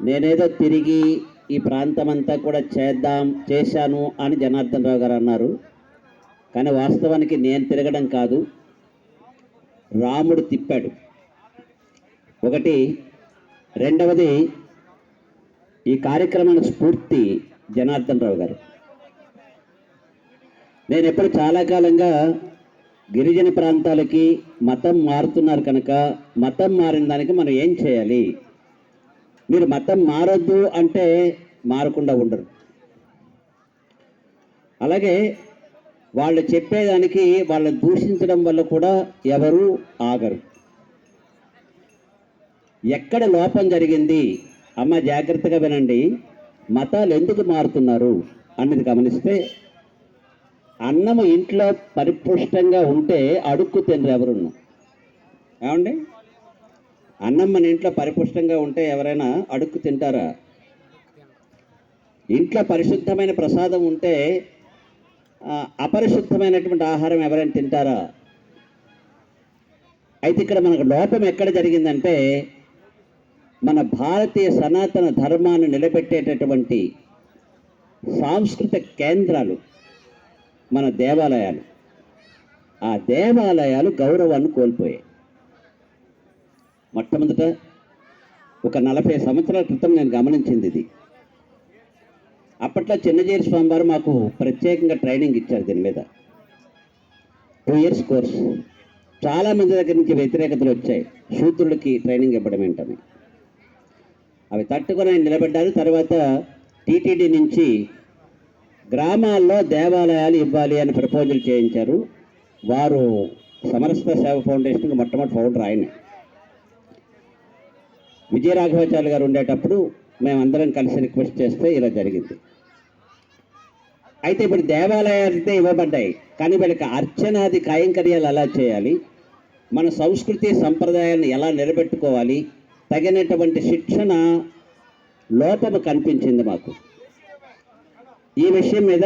నేనేదో తిరిగి ఈ ప్రాంతం అంతా కూడా చేద్దాం చేశాను అని జనార్దన్ రావు గారు అన్నారు. కానీ వాస్తవానికి నేను తిరగడం కాదు రాముడు తిప్పాడు. ఒకటి రెండవది ఈ కార్యక్రమానికి స్ఫూర్తి జనార్దన్ రావు గారు. నేను ఎప్పుడు చాలా కాలంగా గిరిజన ప్రాంతాలకి మతం మారుతున్నారు కనుక మతం మారిన దానికి మనం ఏం చేయాలి? మీరు మతం మారొద్దు అంటే మారకుండా ఉండరు. అలాగే వాళ్ళు చెప్పేదానికి వాళ్ళని దూషించడం వల్ల కూడా ఎవరు ఆగరు. ఎక్కడ లోపం జరిగింది? అమ్మ జాగ్రత్తగా వినండి. మతాలు ఎందుకు మారుతున్నారు అన్నది గమనిస్తే అన్నము ఇంట్లో పరిపుష్టంగా ఉంటే అడుక్కు తినరు ఎవరున్నా ఏమండి? అన్నం మన ఇంట్లో పరిపుష్టంగా ఉంటే ఎవరైనా అడుక్కు తింటారా? ఇంట్లో పరిశుద్ధమైన ప్రసాదం ఉంటే అపరిశుద్ధమైనటువంటి ఆహారం ఎవరైనా తింటారా? అయితే ఇక్కడ మనకు లోపం ఎక్కడ జరిగిందంటే మన భారతీయ సనాతన ధర్మాన్ని నిలబెట్టేటటువంటి సాంస్కృతిక కేంద్రాలు మన దేవాలయాలు. ఆ దేవాలయాలు గౌరవాన్ని కోల్పోయాయి. మొట్టమొదట ఒక నలభై సంవత్సరాల క్రితం నేను గమనించింది ఇది. అప్పట్లో చిన్నజీరి స్వామి వారు మాకు ప్రత్యేకంగా ట్రైనింగ్ ఇచ్చారు దీని మీద. టూ ఇయర్స్ కోర్స్ చాలా మంది దగ్గర నుంచి వ్యతిరేకతలు వచ్చాయి. శూద్రుడికి ట్రైనింగ్ ఇవ్వడం ఏంటని. అవి తట్టుకొని ఆయన నిలబడ్డారు. తర్వాత టీటీడీ నుంచి గ్రామాల్లో దేవాలయాలు ఇవ్వాలి అని ప్రపోజల్ చేయించారు. వారు సమరస్త సేవ ఫౌండేషన్కి మొట్టమొదటి ఫౌండర్ ఆయనే. విజయరాఘవాచార్య గారు ఉండేటప్పుడు మేమందరం కలిసి రిక్వెస్ట్ చేస్తే ఇలా జరిగింది. అయితే ఇప్పుడు దేవాలయాలు అయితే ఇవ్వబడ్డాయి. కానీ వీళ్ళకి అర్చనాది కైంకర్యాలు ఎలా చేయాలి? మన సంస్కృతి సంప్రదాయాన్ని ఎలా నిలబెట్టుకోవాలి? తగినటువంటి శిక్షణ లోపము కనిపించింది మాకు. ఈ విషయం మీద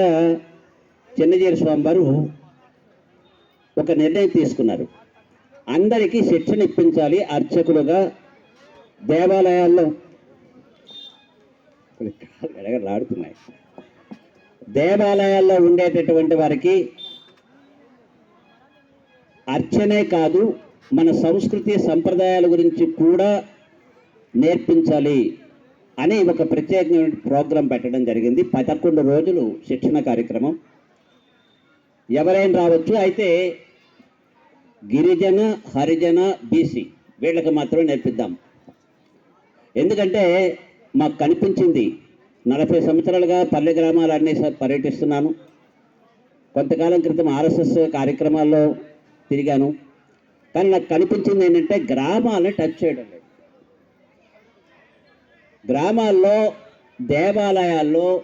చిన్నజీరి స్వామి వారు ఒక నిర్ణయం తీసుకున్నారు. అందరికీ శిక్షణ ఇప్పించాలి అర్చకులుగా దేవాలయాల్లో ఆడుతున్నాయి. దేవాలయాల్లో ఉండేటటువంటి వారికి అర్చనే కాదు మన సంస్కృతి సంప్రదాయాల గురించి కూడా నేర్పించాలి అని ఒక ప్రత్యేకమైన ప్రోగ్రాం పెట్టడం జరిగింది. పదకొండు రోజులు శిక్షణ కార్యక్రమం. ఎవరైనా రావచ్చు. అయితే గిరిజన హరిజన బీసీ వీళ్ళకి మాత్రమే నేర్పిద్దాం. ఎందుకంటే మాకు కనిపించింది నలభై సంవత్సరాలుగా పల్లె గ్రామాలన్నీ పర్యటిస్తున్నాను. కొంతకాలం క్రితం ఆర్ఎస్ఎస్ కార్యక్రమాల్లో తిరిగాను. కానీ నాకు కనిపించింది ఏంటంటే గ్రామాలను టచ్ చేయడం లేదు. గ్రామాల్లో దేవాలయాల్లో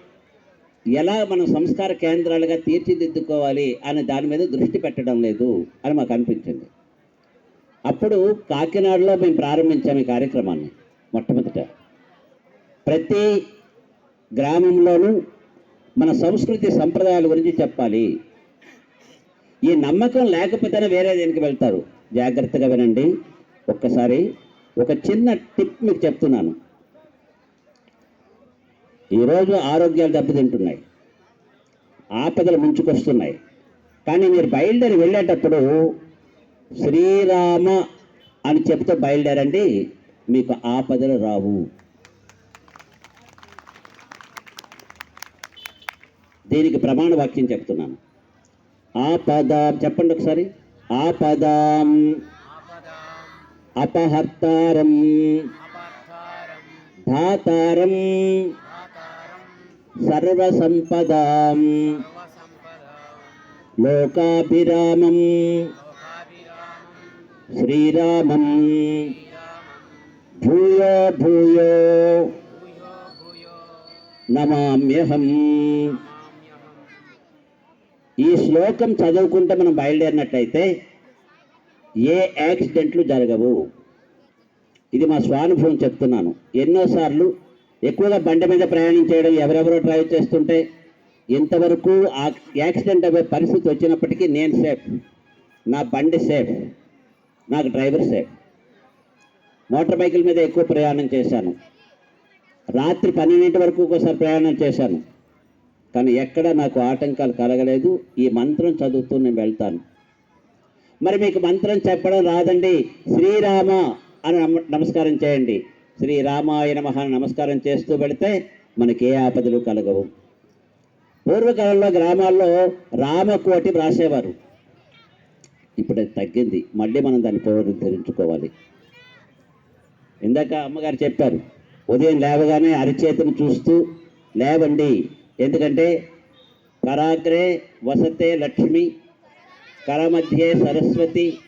ఎలా మనం సంస్కార కేంద్రాలుగా తీర్చిదిద్దుకోవాలి అనే దాని మీద దృష్టి పెట్టడం లేదు అని మాకు అనిపించింది. అప్పుడు కాకినాడలో మేము ప్రారంభించాము ఈ కార్యక్రమాన్ని. మొట్టమొదట. ప్రతి గ్రామంలోనూ మన సంస్కృతి సంప్రదాయాల గురించి చెప్పాలి. ఈ నమ్మకం లేకపోతేనే వేరే దేనికి వెళ్తారు? జాగ్రత్తగా వినండి. ఒక్కసారి ఒక చిన్న టిప్ మీకు చెప్తున్నాను. ఈరోజు ఆరోగ్యాలు దెబ్బతింటున్నాయి. ఆపదలు ముంచుకొస్తున్నాయి. కానీ మీరు బయలుదేరి వెళ్ళేటప్పుడు శ్రీరామ అని చెప్తే బయలుదేరండి. మీకు ఆపదలు రావు. దీనికి ప్రమాణ వాక్యం చెప్తున్నాను. ఆపద చెప్పండి ఒకసారి. ఆపదాం. అపహర్తారం. ధాతారం. సర్వసంపదాం. లోకాభిరామం. శ్రీరామం. భూయో భూయో. నమామ్యహం. ఈ శ్లోకం చదువుకుంటే మనం బయలుదేరినట్లయితే ఏ యాక్సిడెంట్లు జరగవు. ఇది మా స్వానుభవం చెప్తున్నాను. ఎన్నోసార్లు ఎక్కువగా బండి మీద ప్రయాణం చేయడం ఎవరెవరో డ్రైవ్ చేస్తుంటే ఇంతవరకు ఆ యాక్సిడెంట్ అయ్యే పరిస్థితి వచ్చినప్పటికీ నేను సేఫ్. నా బండి సేఫ్. నాకు డ్రైవర్ సేఫ్. మోటార్ బైకుల మీద ఎక్కువ ప్రయాణం చేశాను. రాత్రి పన్నెండింటి వరకు ఒకసారి ప్రయాణం చేశాను. కానీ ఎక్కడ నాకు ఆటంకాలు కలగలేదు. ఈ మంత్రం చదువుతూ నేను వెళ్తాను. మరి మీకు మంత్రం చెప్పడం రాదండి. శ్రీరామ అని నమస్కారం చేయండి. శ్రీరామాయ నమః నమస్కారం చేస్తూ వెళితే మనకి ఏ ఆపదలు కలగవు. పూర్వకాలంలో గ్రామాల్లో రామకోటి వ్రాసేవారు. ఇప్పుడు తగ్గింది. మళ్ళీ మనం దాన్ని పునరుద్ధరించుకోవాలి. ఇందాక అమ్మగారు చెప్పారు ఉదయం లేవగానే అరిచేతిని చూస్తూ లేవండి. ఎందుకంటే కరాగ్రే వసతే లక్ష్మి కరమధ్యే సరస్వతి.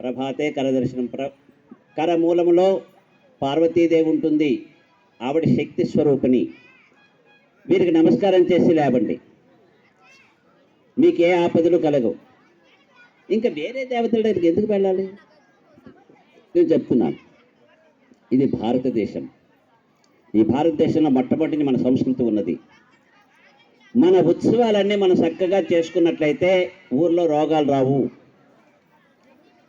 ప్రభాతే కరదర్శనం. ప్ర కరమూలములో పార్వతీదేవి ఉంటుంది. ఆవిడ శక్తి స్వరూపిణి. వీరికి నమస్కారం చేసి లేవండి. మీకు ఏ ఆపదలు కలగవు. ఇంకా వేరే దేవతల దగ్గరికి ఎందుకు వెళ్ళాలి? నేను చెప్తున్నాను. ఇది భారతదేశం. ఈ భారతదేశంలో మొట్టమొదటిని మన సంస్కృతి ఉన్నది. మన ఉత్సవాలన్నీ మనం చక్కగా చేసుకున్నట్లయితే ఊర్లో రోగాలు రావు.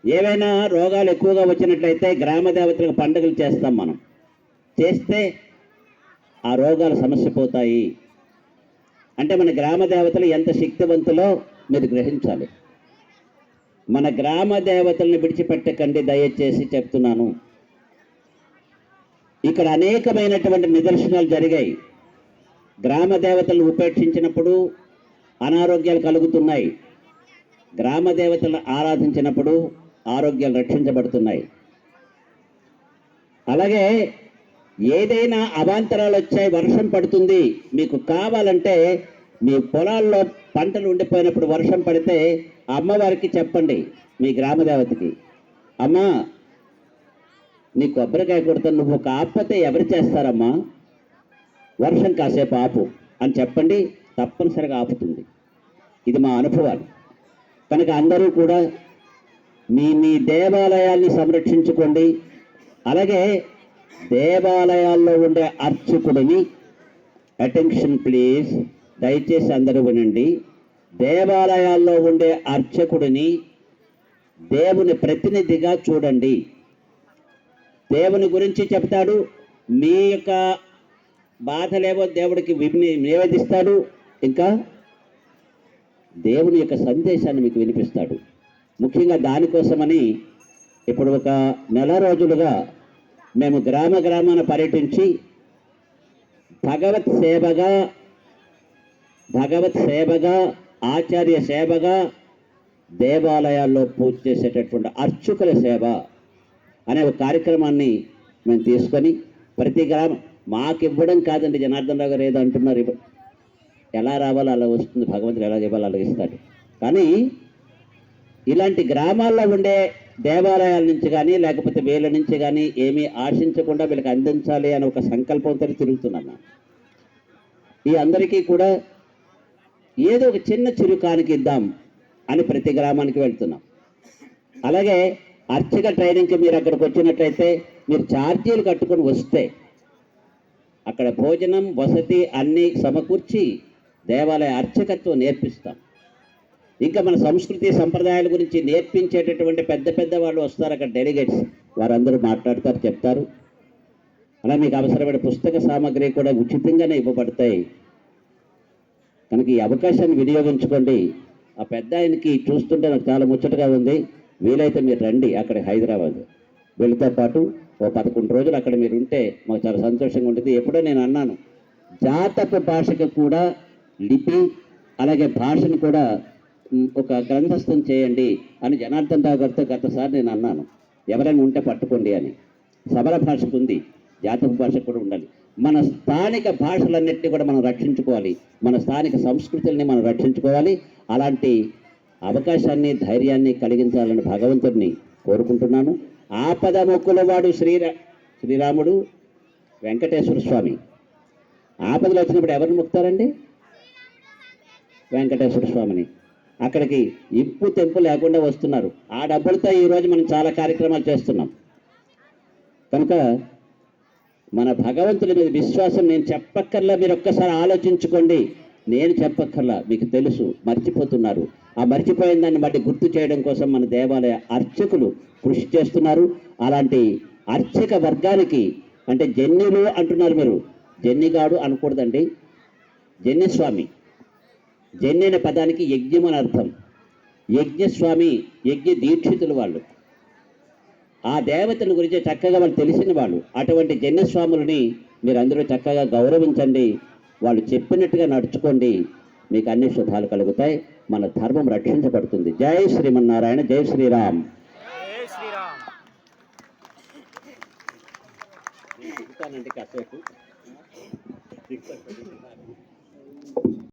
ఏవైనా రోగాలు ఎక్కువగా వచ్చినట్లయితే గ్రామ దేవతలకు పండుగలు చేస్తాం మనం. చేస్తే ఆ రోగాలు సమస్య పోతాయి. అంటే మన గ్రామ దేవతలు ఎంత శక్తివంతులో మీరు గ్రహించాలి. మన గ్రామ దేవతల్ని విడిచిపెట్టకండి దయచేసి చెప్తున్నాను. ఇక్కడ అనేకమైనటువంటి నిదర్శనాలు జరిగాయి. గ్రామ దేవతలను ఉపేక్షించినప్పుడు అనారోగ్యాలు కలుగుతున్నాయి. గ్రామ దేవతలను ఆరాధించినప్పుడు ఆరోగ్యాలు రక్షించబడుతున్నాయి. అలాగే ఏదైనా అవాంతరాలు వచ్చాయి వర్షం పడుతుంది మీకు కావాలంటే మీ పొలాల్లో పంటలు ఉండిపోయినప్పుడు వర్షం పడితే అమ్మవారికి చెప్పండి మీ గ్రామ దేవతకి అమ్మా నీ కొబ్బరికాయ కొడతాను నువ్వు కాకపోతే ఎవరు చేస్తారమ్మా? వర్షం కాసేపు ఆపు అని చెప్పండి తప్పనిసరిగా ఆపుతుంది. ఇది మా అనుభవాలు. కనుక అందరూ కూడా మీ మీ దేవాలయాల్ని సంరక్షించుకోండి. అలాగే దేవాలయాల్లో ఉండే అర్చకుడిని అటెన్షన్ ప్లీజ్. దయచేసి అందరూ వినండి. దేవాలయాల్లో ఉండే అర్చకుడిని దేవుని ప్రతినిధిగా చూడండి. దేవుని గురించి చెప్తాడు. మీ యొక్క బాధలేవో దేవుడికి విని- నివేదిస్తాడు. ఇంకా దేవుని యొక్క సందేశాన్ని మీకు వినిపిస్తాడు. ముఖ్యంగా దానికోసమని ఇప్పుడు ఒక నెల రోజులుగా మేము గ్రామ గ్రామాన పర్యటించి భగవత్ సేవగా భగవత్ సేవగా ఆచార్య సేవగా దేవాలయాల్లో పూజ చేసేటటువంటి అర్చకుల సేవ అనే ఒక కార్యక్రమాన్ని మేము తీసుకొని ప్రతి గ్రామం మాకు ఇవ్వడం కాదండి జనార్దన్ రావు గారు ఏదో అంటున్నారు ఎలా రావాలో అలా వస్తుంది భగవంతుడు ఎలా ఇవ్వాలో అలా ఇస్తాడు. కానీ ఇలాంటి గ్రామాల్లో ఉండే దేవాలయాల నుంచి కానీ లేకపోతే వీళ్ళ నుంచి కానీ ఏమీ ఆశించకుండా వీళ్ళకి అందించాలి అనే ఒక సంకల్పంతో తిరుగుతున్నాను ఈ అందరికీ కూడా ఏదో ఒక చిన్న చిరుకానికి ఇద్దాం అని ప్రతి గ్రామానికి వెళ్తున్నాం. అలాగే అర్చక ట్రైనింగ్కి మీరు అక్కడికి వచ్చినట్లయితే మీరు ఛార్జీలు కట్టుకొని వస్తే అక్కడ భోజనం వసతి అన్నీ సమకూర్చి దేవాలయ అర్చకత్వం నేర్పిస్తాం. ఇంకా మన సంస్కృతి సంప్రదాయాల గురించి నేర్పించేటటువంటి పెద్ద పెద్ద వాళ్ళు వస్తారు అక్కడ డెలిగేట్స్. వారందరూ మాట్లాడతారు చెప్తారు. అలా మీకు అవసరమైన పుస్తక సామాగ్రి కూడా ఉచితంగానే ఇవ్వబడతాయి. కనుక ఈ అవకాశాన్ని వినియోగించుకోండి. ఆ పెద్ద ఆయనకి చూస్తుంటే నాకు చాలా ముచ్చటగా ఉంది. వీలైతే మీరు రండి అక్కడ హైదరాబాద్. వీళ్ళతో పాటు ఓ పదకొండు రోజులు అక్కడ మీరు ఉంటే మాకు చాలా సంతోషంగా ఉంటుంది. ఎప్పుడో నేను అన్నాను జాతక భాషకు కూడా లిపి అలాగే భాషను కూడా ఒక గ్రంథస్థం చేయండి అని జనార్దన్ రావు గారితో గతసారి నేను అన్నాను. ఎవరైనా ఉంటే పట్టుకోండి అని. సమర భాషకు ఉంది జాతక భాష కూడా ఉండాలి. మన స్థానిక భాషలన్నింటినీ కూడా మనం రక్షించుకోవాలి. మన స్థానిక సంస్కృతుల్ని మనం రక్షించుకోవాలి. అలాంటి అవకాశాన్ని ధైర్యాన్ని కలిగించాలని భగవంతుడిని కోరుకుంటున్నాను. ఆపద మొక్కులవాడు శ్రీరా శ్రీరాముడు వెంకటేశ్వర స్వామి. ఆపదలు వచ్చినప్పుడు ఎవరిని మొక్కుతారండి? వెంకటేశ్వర స్వామిని. అక్కడికి ఇప్పు తెంపు లేకుండా వస్తున్నారు. ఆ డబ్బులతో ఈరోజు మనం చాలా కార్యక్రమాలు చేస్తున్నాం. కనుక మన భగవంతుడి మీద విశ్వాసం నేను చెప్పక్కర్లా మీరు ఒక్కసారి ఆలోచించుకోండి. నేను చెప్పక్కర్లా మీకు తెలుసు మర్చిపోతున్నారు. ఆ మర్చిపోయిన దాన్ని బట్టి గుర్తు చేయడం కోసం మన దేవాలయ అర్చకులు కృషి చేస్తున్నారు. అలాంటి అర్చక వర్గానికి అంటే జన్యులు అంటున్నారు మీరు. జన్నిగాడు అనకూడదండి. జన్యస్వామి జన్య అనే పదానికి యజ్ఞం అని అర్థం. యజ్ఞస్వామి యజ్ఞ దీక్షితులు వాళ్ళు. ఆ దేవతల గురించి చక్కగా వాళ్ళు తెలిసిన వాళ్ళు. అటువంటి జన్యస్వాములని మీరు అందరూ చక్కగా గౌరవించండి. వాళ్ళు చెప్పినట్టుగా నడుచుకోండి. మీకు అన్ని శుభాలు కలుగుతాయి. మన ధర్మం రక్షించబడుతుంది. జై శ్రీమన్నారాయణ జై శ్రీరామ్. జై శ్రీరామ్. కాసేపు.